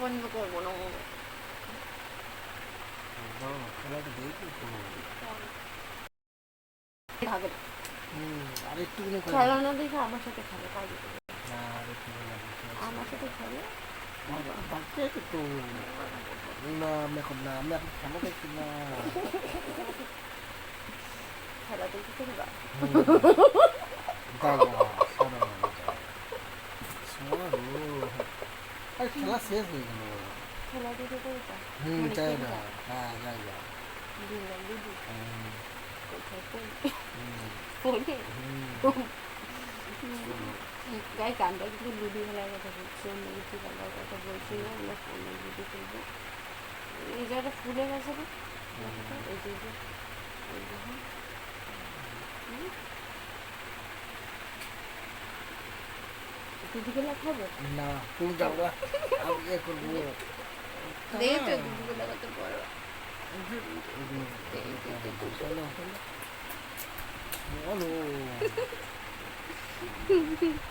번거구나 খাবে আর একটুখানি করে খেলা দেখে আমার সাথে খাবে কাজ। আমার সাথে খাবে না আমি এখন না আমি এখন খেলা দেখছি না খেলা দেখে খেলবা খেলা শেষ হয়ে গেল। খেলা দেখে করবা হুম তাই না? হ্যাঁ যাই যা দিন না দিদি হুম, কোথায় ফোন হুম, ফোনে হুম। গায়ে কানটা কিন্তু লুডি খেলার কথা বলছি অন্য কিছু খেলার কথা বলছি না আমরা ফোনে লুডি খেলবো এই জায়গাটা ফুলে গেছে না এই যে এই যে, এই যে, হ্যাঁ। হুম? দুধ খেলা খাবো না তুমি যাও না আমি এ করবো দেখে তো দুধ খেলা Ano? Ano?